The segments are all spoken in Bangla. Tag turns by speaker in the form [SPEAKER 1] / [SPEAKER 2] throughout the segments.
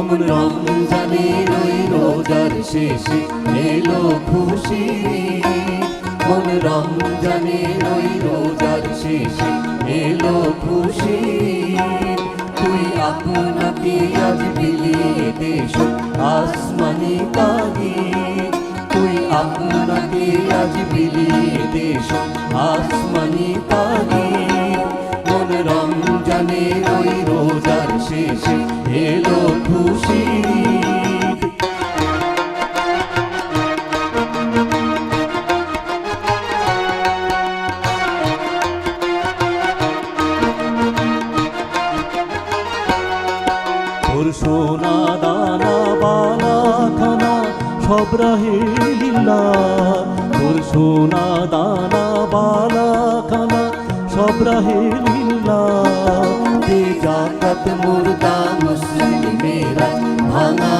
[SPEAKER 1] অমন রমজানের ওই রোজার শেষে এলো খুশি মন রমজানের ওই রোজার শেষে এলো খুশি তুই আপনাকে আজ বিলিয়ে দেশ আসমানি কাহি তুই আপনাকে আজ বিলিয়ে দেশ আসমানি সোনা দানা, বালা খানা, সব রাহে লীলা। তোর সোনা দানা, বালা খানা, সব রাহে লীলা। দে জাকাত মুর্দা মুসলিমেরা ভাঙাইতে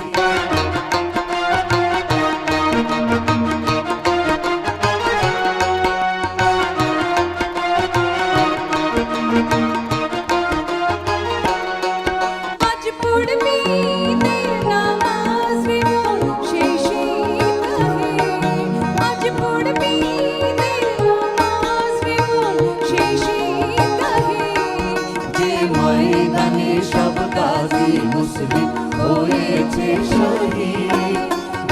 [SPEAKER 1] সব কাজী মুসলিম হয়েছে শহীদ।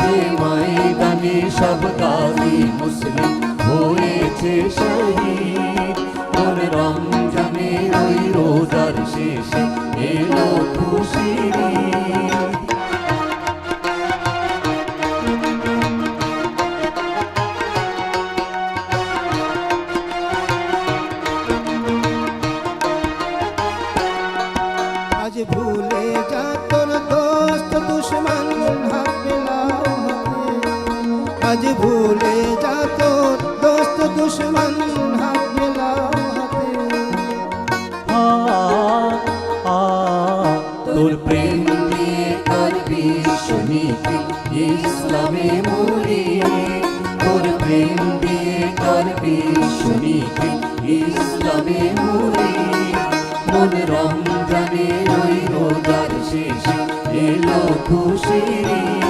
[SPEAKER 1] যে ময়দানে সব কাজী মুসলিম হয়েছে শহীদ। তোর রমজানের ওই রোজার শেষে এলো
[SPEAKER 2] দুশ্মন হাত মিলাও আজ ভুলে যা তোর দোস্ত দুশ্মন
[SPEAKER 1] আ, আ, তোর প্রেম দিয়ে করবি শুনিতে ইসলামে মুড়ি তোর প্রেম দিয়ে করবি শুনিতে ইসলামে মুড়ি মন রমজানের ওই রোজার শেষে এলো খুশির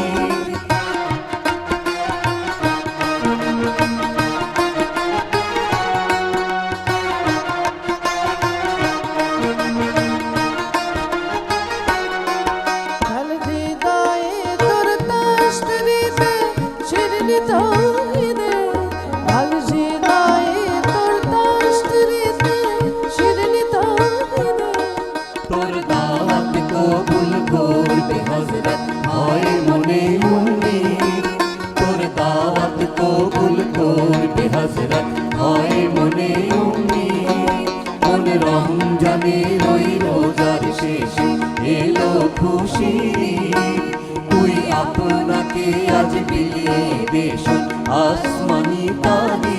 [SPEAKER 1] কবুল করবে হযরত। হয় মনে উম্মিদ মন রমজানের ওই রোজার শেষে এলো খুশি। তুই আপনাকে আজ বিলিয়ে দেশ আসমানি তালি